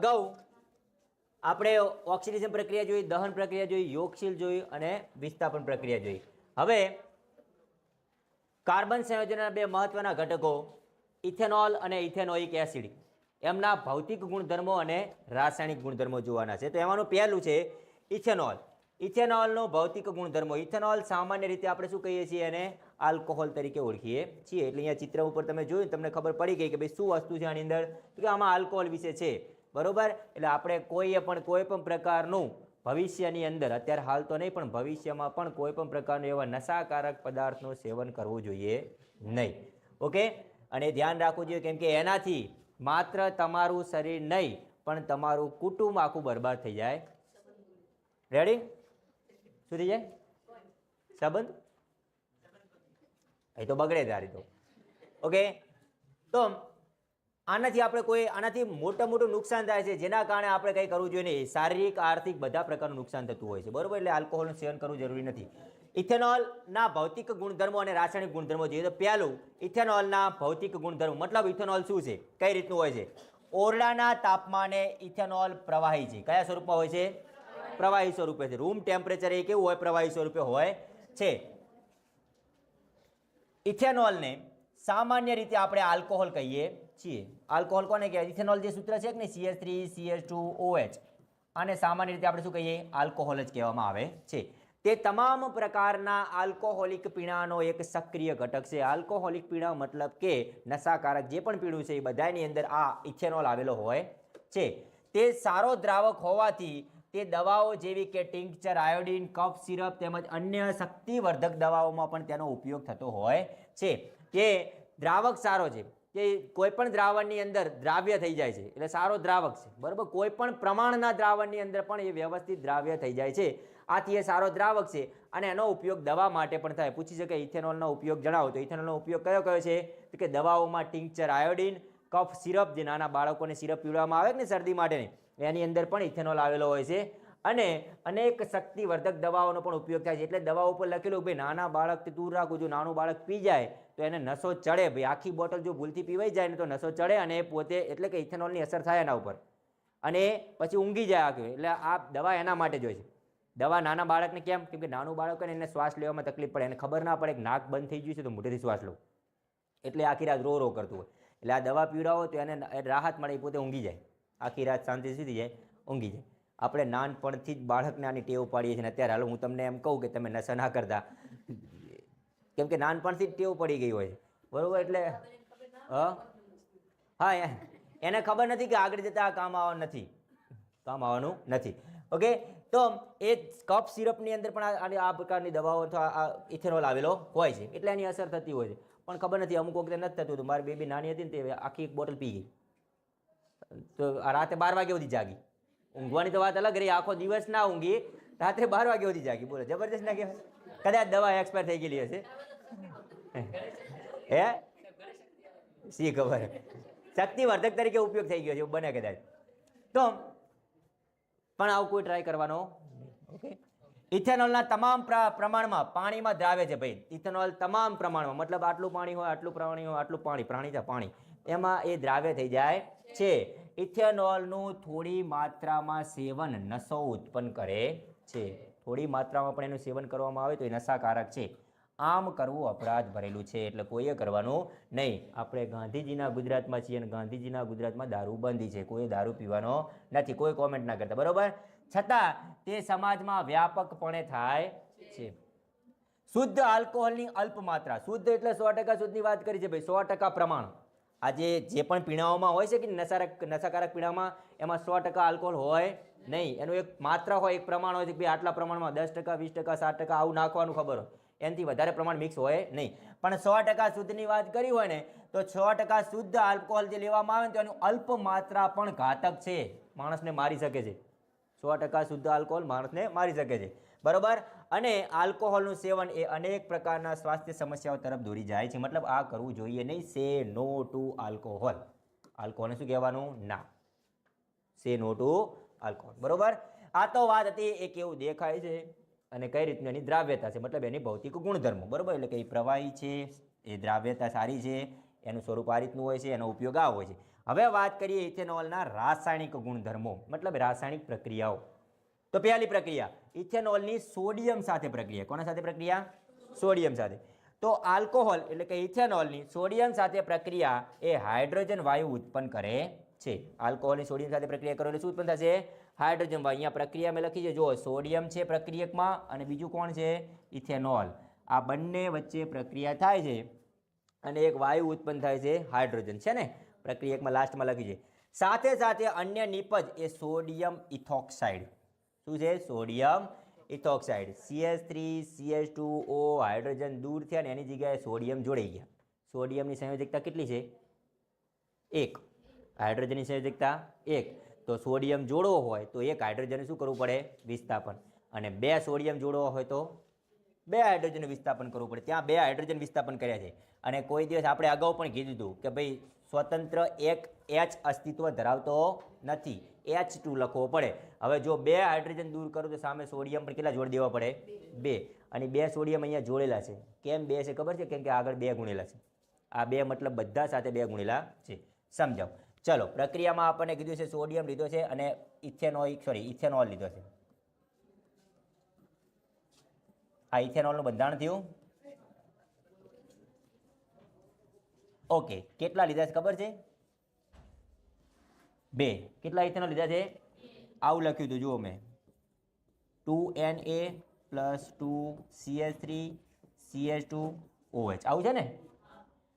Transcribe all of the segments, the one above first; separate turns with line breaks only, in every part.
અગાઉ આપણે ઓક્સિડેશન પ્રક્રિયા જોઈ, દહન પ્રક્રિયા જોઈ, યોગશીલ જોઈ અને વિસ્થાપન પ્રક્રિયા જોઈ. હવે કાર્બન સંયોજનના બે મહત્વના ઘટકો, ઇથેનોલ અને ઇથેનોઇક એસિડ. એમના ભૌતિક ગુણધર્મો અને રાસાયણિક ગુણધર્મો જોવાના છે. તો એમાંનું પહેલું છે ઇથેનોલ. ઇથેનોલનો ભૌતિક ગુણધર્મો, ઇથેનોલ સામાન્ય રીતે આપણે શું કહીએ છીએ એને? આલ્કોહોલ તરીકે ઓળખીએ છીએ. એટલે અહીંયા ચિત્ર ઉપર તમે જોયું તમને ખબર પડી ગઈ કે ભાઈ શું વસ્તુ છે આની અંદર? તો કે આમાં આલ્કોહોલ વિશે છે. બરોબર? એટલે આપણે કોઈએ પણ કોઈ પણ પ્રકારનું ભવિષ્યની અંદર, અત્યારે હાલ તો નહીં, પણ ભવિષ્યમાં પણ કોઈ પણ પ્રકારનું એવા નશાકારક પદાર્થનું સેવન કરવું જોઈએ નહીં. ઓકે? અને ધ્યાન રાખવું જોઈએ, કેમ કે એનાથી માત્ર તમારું શરીર નહીં, પણ તમારું કુટુંબ આખું બરબાદ થઈ જાય. રેડી શું થઈ જાય? સંબંધ? એ તો બગડે તારી તો. ઓકે? તો આનાથી આપણે કોઈ આનાથી મોટા મોટું નુકસાન થાય છે. જેના કારણે આપણે કંઈ કરવું જોઈએ નહીં. શારીરિક, આર્થિક બધા પ્રકારનું નુકસાન થતું હોય છે. બરાબર? એટલે આલ્કોહોલનું સેવન કરવું જરૂરી નથી. ઇથેનોલના ભૌતિક ગુણધર્મો અને રાસાયણિક ગુણધર્મો જોઈએ તો પહેલું, ઇથેનોલના ભૌતિક ગુણધર્મો, મતલબ ઇથેનોલ શું છે? કઈ રીતનું હોય છે? ઓરડાના તાપમાને ઇથેનોલ પ્રવાહી છે. કયા સ્વરૂપમાં હોય છે? પ્રવાહી સ્વરૂપે છે. રૂમ ટેમ્પરેચર એ કેવું હોય? પ્રવાહી સ્વરૂપે હોય છે. ઇથેનોલને સામાન્ય રીતે આપણે આલ્કોહોલ કહીએ. છીએ આલ્કોહોલ કોને કહેવાય? ઇથેનોલ જે સૂત્ર છે કે CS three CS two OH અને સામાન્ય રીતે આપણે શું કહીએ? આલ્કોહોલ જ કહેવામાં આવે છે. તે તમામ પ્રકારના આલ્કોહોલિક પીણાનો એક સક્રિય ઘટક છે. આલ્કોહોલિક પીણા મતલબ કે નશાકારક જે પણ પીણું છે એ બધાની અંદર આ ઇથેનોલ આવેલો હોય છે. તે સારો દ્રાવક હોવાથી તે દવાઓ જેવી કે ટિંકચર, આયોડિન, કફ સિરપ તેમજ અન્ય શક્તિવર્ધક દવાઓમાં પણ તેનો ઉપયોગ થતો હોય છે. કે દ્રાવક સારો છે. કે કોઈપણ દ્રાવણની અંદર દ્રાવ્ય થઈ જાય છે, એટલે સારો દ્રાવક છે. બરાબર? કોઈપણ પ્રમાણના દ્રાવણની અંદર પણ એ વ્યવસ્થિત દ્રાવ્ય થઈ જાય છે. આથી એ સારો દ્રાવક છે અને એનો ઉપયોગ દવા માટે પણ થાય. પૂછી શકે ઇથેનોલનો ઉપયોગ જણાવો. તો ઇથેનોલનો ઉપયોગ કયો કયો છે? તો કે દવાઓમાં ટિંકચર આયોડિન, કફ સિરપ જે નાના બાળકોને સિરપ પીવડાવવામાં આવે ને શરદી માટેની, એની અંદર પણ ઇથેનોલ આવેલો હોય છે. અને અનેક શક્તિવર્ધક દવાઓનો પણ ઉપયોગ થાય છે. એટલે દવાઓ ઉપર લખેલું ભાઈ નાના બાળકથી દૂર રાખવું. જો નાનું બાળક પી જાય તો એને નશો ચડે. ભાઈ, આખી બોટલ જો ભૂલથી પીવાઈ જાય ને તો નશો ચડે અને પોતે એટલે કે ઇથેનોલની અસર થાય એના ઉપર. અને પછી ઊંઘી જાય આખી. એટલે આ દવા એના માટે જોઈએ છે. દવા નાના બાળકને કેમ? કેમ કે નાનું બાળક એને શ્વાસ લેવામાં તકલીફ પડે. એને ખબર ના પડે કે નાક બંધ થઈ ગયું છે તો મોટેથી શ્વાસ લો. એટલે આખી રાત રો રો કરતું હોય. એટલે આ દવા પીવડાવો તો એને રાહત મળે પોતે ઊંઘી જાય. આખી રાત શાંતિ સુધી જાય, ઊંઘી જાય. આપણે નાનપણથી જ બાળકને આની ટેવ પાડીએ છીએ અત્યારે હાલ હું તમને એમ કહું કે તમે નશા ના કરતા. કેમ કે નાનપણથી જ ટેવ પડી ગઈ હોય. બરોબર એટલે, હા? એને ખબર નથી કે આગળ જતાં આ કામ આવવાનું નથી. કામ આવવાનું નથી. ઓકે? તો એ કફ સિરપની અંદર પણ આ પ્રકારની દવાઓ અથવા આ ઇથેનોલ આવેલો હોય છે. એટલે એની અસર થતી હોય છે. પણ ખબર નથી, અમુક વખતે નથી થતું. હતું મારી બેબી નાની હતી ને તે આખી એક બોટલ પી ગઈ. તો આ રાતે બાર વાગે સુધી જાગી. ઊંઘવાની તો વાત અલગ રહી. આખો દિવસ ના ઊંઘી. રાત્રે બાર વાગે સુધી જાગી. બોલો, જબરજસ્ત ના કહેવાય. કદાચ દવા એક્સપાયર થઈ ગયેલી હશે. હે? સી ખબર? શક્તિવર્ધક તરીકે ઉપયોગ થઈ ગયો છે, એવું બને કદાચ. તો, પણ આવું કોઈ ટ્રાય કરવાનો ઓકે ઇથેનોલના તમામ પ્રમાણમાં પાણીમાં દ્રાવે છે ભાઈ. ઇથેનોલ તમામ પ્રમાણમાં, મતલબ આટલું પાણી હોય, આટલું પાણી હોય, આટલું પાણી, પ્રાણી છે પાણી. એમાં એ દ્રાવ્ય થઈ જાય છે. ઇથેનોલનું થોડી માત્રામાં સેવન નશો ઉત્પન્ન કરે છે. થોડી માત્રામાં પણ એનું સેવન કરવામાં આવે તો એ નશાકારક છે. આમ કરવું અપરાધ ભરેલું છે એટલે કોઈએ કરવાનું નહીં. આપણે ગાંધીજીના ગુજરાતમાં છીએ અને ગાંધીજીના ગુજરાતમાં દારૂ બંધી છે. કોઈ દારૂ પીવાનો નથી. કોઈ કોમેન્ટ ના કરતા. બરોબર? છતાં તે સમાજમાં વ્યાપકપણે થાય છે. શુદ્ધ આલ્કોહોલની અલ્પ માત્રા. શુદ્ધ એટલે સો ટકા શુદ્ધની વાત કરી છે ભાઈ. સો ટકા પ્રમાણ. આજે જે પણ પીણાઓમાં હોય છે કે નશારક, નશાકારક પીણામાં, એમાં સો ટકા આલ્કોહોલ હોય નહીં. એનું એક માત્રા હોય, એક પ્રમાણ હોય છે કે ભાઈ આટલા પ્રમાણમાં દસ ટકા, વીસ ટકા, સાત ટકા આવું નાખવાનું ખબર હોય. એનાથી વધારે પ્રમાણ મિક્સ હોય નહીં. પણ સો ટકા શુદ્ધની વાત કરી હોય ને, તો છ ટકા શુદ્ધ આલ્કોહોલ જે લેવામાં આવે ને, તો એનું અલ્પ માત્રા પણ ઘાતક છે. માણસને મારી શકે છે. સો ટકા શુદ્ધ આલ્કોહોલ માણસને મારી શકે છે. બરોબર? અને આલ્કોહોલનું સેવન એ અનેક પ્રકારના સ્વાસ્થ્ય સમસ્યાઓ તરફ દોરી જાય છે. મતલબ આ કરવું જોઈએ નહીં. સે નો ટુ આલ્કોહોલ આલ્કોહોલને શું કહેવાનું? ના. સે નો ટુ આલ્કોહોલ બરોબર? આ તો વાત હતી એ કેવું દેખાય છે. અને કઈ રીતનું એની દ્રાવ્યતા છે? મતલબ એની ભૌતિક ગુણધર્મો. બરોબર? એટલે કે એ પ્રવાહી છે, એ દ્રાવ્યતા સારી છે, એનું સ્વરૂપ આ રીતનું હોય છે, એનો ઉપયોગ આ હોય છે. હવે વાત કરીએ ઇથેનોલના રાસાયણિક ગુણધર્મો, મતલબ રાસાયણિક પ્રક્રિયાઓ. તો પહેલી પ્રક્રિયા, ઇથેનોલની સોડિયમ સાથે પ્રક્રિયા. કોના સાથે પ્રક્રિયા? સોડિયમ સાથે. તો આલ્કોહોલ, એટલે કે ઇથેનોલની સોડિયમ સાથે પ્રક્રિયા એ હાઇડ્રોજન વાયુ ઉત્પન્ન કરે છે. આલ્કોહોલની સોડિયમ સાથે પ્રક્રિયા કરો એટલે શું ઉત્પન્ન થશે? હાઇડ્રોજન વાયુ અહીંયા પ્રક્રિયા લખી છે. જો સોડિયમ છે પ્રક્રિયકમાં અને બીજું કોણ છે? ઇથેનોલ. આ બંને વચ્ચે પ્રક્રિયા થાય છે અને એક વાયુ ઉત્પન્ન થાય છે હાઇડ્રોજન. છે ને? પ્રક્રિયકમાં લાસ્ટમાં લખી છે. સાથે સાથે અન્ય નિપજ એ સોડિયમ ઇથોક્સાઇડ. શું છે? Sodium ethoxide. CH three CH two O hydrogen દૂર થયા ને એની જગ્યાએ સોડિયમ જોડાઈ ગયા. સોડિયમની સંયોજકતા કેટલી છે? એક. હાઇડ્રોજનની સંયોજકતા એક. તો સોડિયમ જોડવો હોય તો એક હાઇડ્રોજન શું કરવું પડે? વિસ્થાપન. અને બે સોડિયમ જોડવો હોય તો? બે હાઇડ્રોજન વિસ્થાપન કરવું પડે. ત્યાં બે હાઇડ્રોજન વિસ્થાપન કર્યા છે. અને કોઈ દિવસ આપણે અગાઉ પણ કીધું કે ભાઈ સ્વતંત્ર એક એચ અસ્તિત્વ ધરાવતો નથી. એચ ટુ લખવો પડે. હવે જો બે હાઇડ્રોજન દૂર કરું તો સામે સોડિયમ પણ કેટલા જોડી દેવા પડે? બે. અને બે સોડિયમ અહીંયા જોડેલા છે. કેમ બે છે ખબર છે? કેમ કે આગળ બે ગુણેલા છે. આ બે મતલબ બધા સાથે બે ગુણેલા છે. સમજાવો. ચલો, પ્રક્રિયામાં આપણને કીધું છે સોડિયમ લીધો છે અને ઇથેનોઇક સોરી ઇથેનોલ લીધો છે. આ ઇથેનોલનું બંધારણ થયું. ઓકે, કેટલા લીધા છે ખબર છે? બે. કેટલા ઇથેનોલ લીધા છે? આવું લખ્યું હતું, જુઓ મેં. Two N A plus two CH three CH two OH આવું છે ને?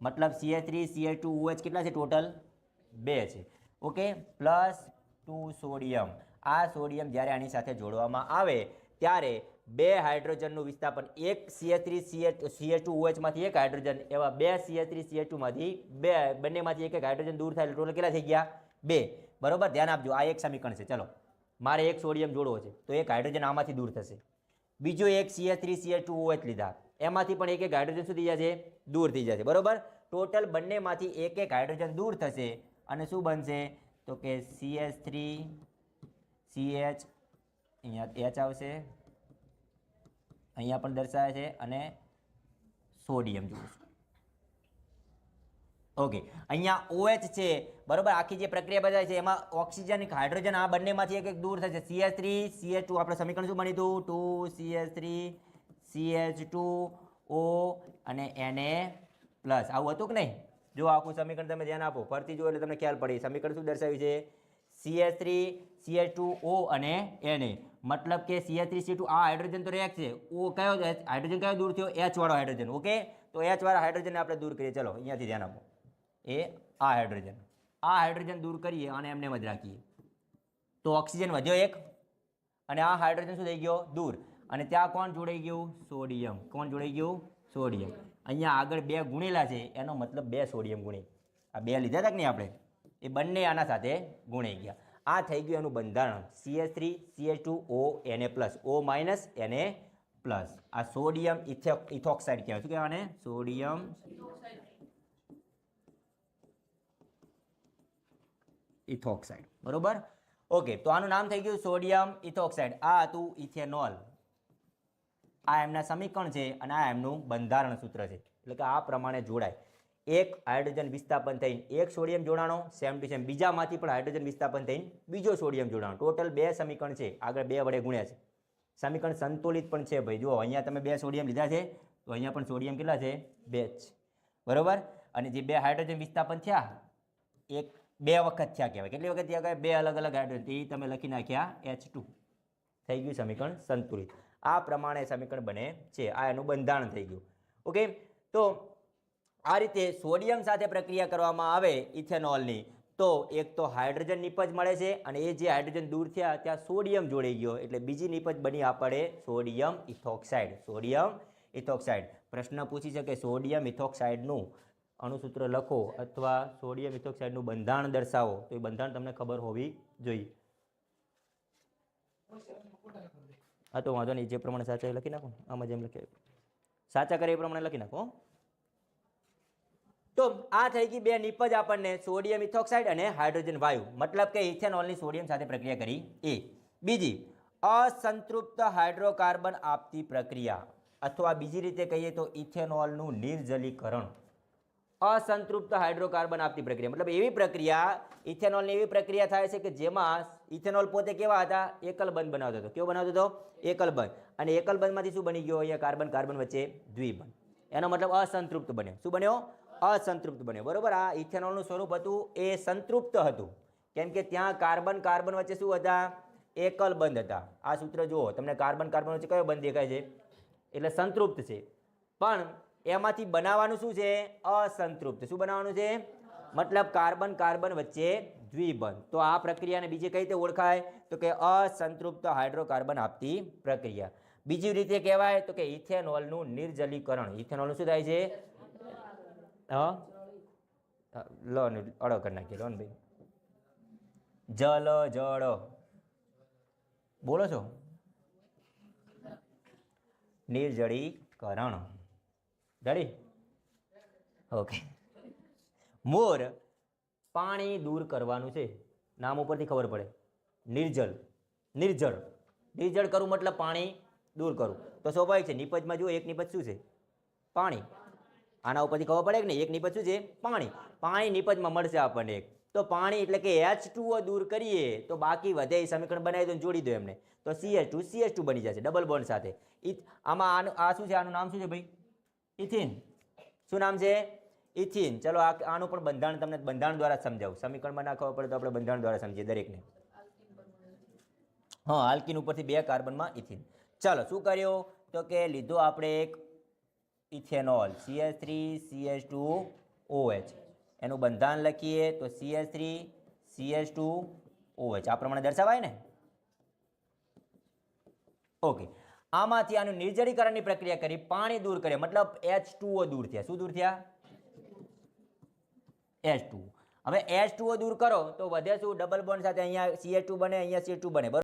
મતલબ CH three CH two OH કેટલા છે ટોટલ? બે છે. ઓકે પ્લસ ટુ સોડિયમ આ સોડિયમ જ્યારે આની સાથે જોડવામાં આવે, ત્યારે બે હાઇડ્રોજનનું વિસ્થાપન, એક CH three CH CH two ઓએચમાંથી એક હાઇડ્રોજન, એવા બે સીએચ થ્રી સીએ ટુમાંથી બે, બંનેમાંથી એક એક હાઇડ્રોજન દૂર થાય ટોટલ કેટલા થઈ ગયા? બે. બરોબર? ધ્યાન આપજો, આ એક સમીકરણ છે. ચલો. મારે એક સોડિયમ જોડવો છે, તો એક હાઇડ્રોજન આમાંથી દૂર થશે. બીજો એક CA three CA two OH લીધા. એમાંથી પણ એક એક હાઇડ્રોજન થઈ જશે? દૂર થઈ જશે. બરોબર? ટોટલ બંનેમાંથી એક એક હાઇડ્રોજન દૂર થશે. અને શું બનશે? તો કે C H three C H અહીંયા એચ આવશે. અહીંયા પણ દર્શાવે છે અને સોડિયમ જોઈશું ઓકે અહીંયા ઓએચ છે. બરોબર, આખી જે પ્રક્રિયા બધા છે, એમાં ઓક્સિજન હાઇડ્રોજન આ બંનેમાંથી એક એક દૂર થશે. સીએચ થ્રી સીએચ ટુ આપણે સમીકરણ શું બની હતું? Two CH three CH two O અને એને પ્લસ આવું હતું કે નહીં? જો આખું સમીકરણ તમે ધ્યાન આપો ફરતી જો એટલે તમને ખ્યાલ પડે. સમીકરણ શું દર્શાવ્યું છે? CH three CH two O અને એને મતલબ કે સીએચ થ્રી સી ટુ આ હાઇડ્રોજન તો રેક છે. ઓ કયો હાઇડ્રોજન કયો દૂર થયો? એચ વાળો હાઇડ્રોજન ઓકે તો એચ વાળા હાઇડ્રોજનને આપણે દૂર કરીએ. ચલો, અહીંયાથી ધ્યાન આપો. એ આ હાઇડ્રોજન આ હાઇડ્રોજન દૂર કરીએ અને એમને એમ જ રાખીએ. તો ઓક્સિજન વધ્યો એક અને આ હાઇડ્રોજન શું થઈ ગયો? દૂર. અને ત્યાં કોણ જોડાઈ ગયું? સોડિયમ કોણ જોડાઈ ગયું? સોડિયમ અહીંયા આગળ બે ગુણેલા છે, એનો મતલબ બે સોડિયમ ગુણે. આ બે લીધા હતા કે નહીં આપણે? એ બંને આના સાથે ગુણાઈ ગયા. આ થઈ ગયું એનું બંધારણ. CH three CH two O એને પ્લસ ઓ માઇનસ એને પ્લસ આ સોડિયમ ઇથો ઇથોક્સાઇડ કહેવાય. શું કહેવાય આને? Sodium ethoxide. બરોબર? ઓકે, તો આનું નામ થઈ ગયું સોડિયમ ઇથોક્સાઇડ. આ હતું ઇથેનોલ. આ એમના સમીકરણ છે અને આ એમનું બંધારણ સૂત્ર છે. એટલે કે આ પ્રમાણે જોડાય. એક હાઇડ્રોજન વિસ્થાપન થઈને એક સોડિયમ જોડાણો સેમ ટુ સેમ બીજામાંથી પણ હાઇડ્રોજન વિસ્થાપન થઈને બીજો સોડિયમ જોડાણો. ટોટલ બે સમીકરણ છે. આગળ બે વડે ગુણ્યા છે. સમીકરણ સંતુલિત પણ છે ભાઈ. જુઓ, અહીંયા તમે બે સોડિયમ લીધા છે, તો અહીંયા પણ સોડિયમ કેટલા છે? બે જ બરોબર? અને જે બે હાઇડ્રોજન વિસ્થાપન થયા, એક બે વખત થયા કહેવાય. કેટલી વખત થયા કહેવાય? બે અલગ અલગ હાઇડ્રોજન. એ તમે લખી નાખ્યા એચ થઈ ગયું સમીકરણ સંતુલિત. આ પ્રમાણે સમીકરણ બને છે. આ એનું બંધારણ થઈ ગયું. ઓકે? તો આ રીતે સોડિયમ સાથે પ્રક્રિયા કરવામાં આવે ઇથેનોલની, તો એક તો હાઇડ્રોજન નિપજ મળે છે અને એ જે હાઇડ્રોજન દૂર થયા ત્યાં સોડિયમ જોડાઈ ગયો. એટલે બીજી નિપજ બની આપણે સોડિયમ ઇથોક્સાઇડ. સોડિયમ ઇથોક્સાઇડ. પ્રશ્ન પૂછી શકે સોડિયમ ઇથોક્સાઇડનું અણુસૂત્ર લખો અથવા સોડિયમ ઇથોક્સાઇડનું બંધારણ દર્શાવો. તો એ બંધારણ તમને ખબર હોવી જોઈએ. હા, તો વાંધો નહીં, જે પ્રમાણે સાચા લખી નાખો. આમાં જેમ લખે સાચા કરે એ પ્રમાણે લખી નાખો તો આ થઈ ગઈ બે નિપજ આપણને સોડિયમ ઇથોક્સાઇડ અને હાઇડ્રોજન વાયુ. મતલબ કે ઇથેનોલની સોડિયમ સાથે પ્રક્રિયા કરી. એ. બીજી, અસંતૃપ્ત હાઇડ્રોકાર્બન આપતી પ્રક્રિયા. અથવા બીજી રીતે કહીએ તો ઇથેનોલનું નિર્જલીકરણ. અસંતૃપ્ત હાઇડ્રોકાર્બન આપતી પ્રક્રિયા. મતલબ એવી પ્રક્રિયા, ઇથેનોલની એવી પ્રક્રિયા થાય છે કે જેમાં ઇથેનોલ પોતે કેવા હતા? એકલબંધ બનાવતો હતો. કેવો બનાવતો હતો? એકલબંધ. અને એકલ બંધમાંથી શું બની ગયો? અહીંયા કાર્બન કાર્બન વચ્ચે દ્વિબંધ. એનો મતલબ અસંતૃપ્ત બન્યો. શું બન્યો? અસંતૃપ્ત બન્યો. બરોબર? આ ઇથેનોલનું સ્વરૂપ હતું, એ સંતૃપ્ત હતું. કેમ કે ત્યાં કાર્બન કાર્બન વચ્ચે શું હતા? એકલ બંધ હતા. આ સૂત્ર જુઓ. તમને કાર્બન કાર્બન વચ્ચે કયો બંધ દેખાય છે? એટલે સંતૃપ્ત છે. પણ એમાંથી બનાવવાનું શું છે? અસંતૃપ્ત. શું બનાવવાનું છે? મતલબ કાર્બન કાર્બન વચ્ચે દ્વિબંધ. તો આ પ્રક્રિયાને બીજી કઈ રીતે ઓળખાય? તો કે અસંતૃપ્ત હાઇડ્રોકાર્બન આપતી પ્રક્રિયા. બીજી રીતે કહેવાય તો કે ઇથેનોલનું નિર્જલીકરણ. ઇથેનોલનું શું થાય છે? લો અડો કરી નાખીએ. લો ભાઈ. જલ, જળ. બોલો છો? નિર્જળીકરણ રેડી ઓકે મોર પાણી દૂર કરવાનું છે. નામ ઉપરથી ખબર પડે. નિર્જળ. નિર્જળ. નિર્જળ કરવું મતલબ પાણી દૂર કરવું તો સ્વાભાવિક છે, નિપજમાં જુઓ, એક નિપજ શું છે? પાણી. આના ઉપરથી ખબર પડે કે નહીં? એક નિપજ શું છે? પાણી. પાણી નિપજમાં મળશે આપણને એક. તો પાણી એટલે કે એચ દૂર કરીએ તો બાકી વધે એ સમીકરણ બનાવી દો જોડી દો એમને. તો C H two C H two બની જશે ડબલ બોન્ડ સાથે. આમાં આનું આ શું છે? આનું નામ શું છે ભાઈ? ઇથિન. શું નામ છે? ઇથિન. ચલો, આ આનું પણ બંધારણ તમને બંધારણ દ્વારા સમજાવું. સમીકરણમાં ના ખબર પડે તો આપણે બંધારણ દ્વારા સમજીએ દરેકને. હા, આલ્કિન ઉપરથી બે કાર્બનમાં ઇથિન. ચાલો, શું કર્યું? તો કે લીધો આપણે એક ethanol CH three CH two OH એનું બંધારણ લખીએ તો CS three CH two OH આ પ્રમાણે દર્શાવાય ને? ઓકે. આમાંથી આનું નિર્જળીકરણની પ્રક્રિયા કરી, પાણી દૂર કરે મતલબ એચ ટુઓ દૂર થયા. શું દૂર થયા? એચ ટુ હવે એચ ટુઓ દૂર કરો તો વધે શું? ડબલ બોન્ડ સાથે અહીંયા સીએચ ટુ બને, અહીંયા સી ટુ બને.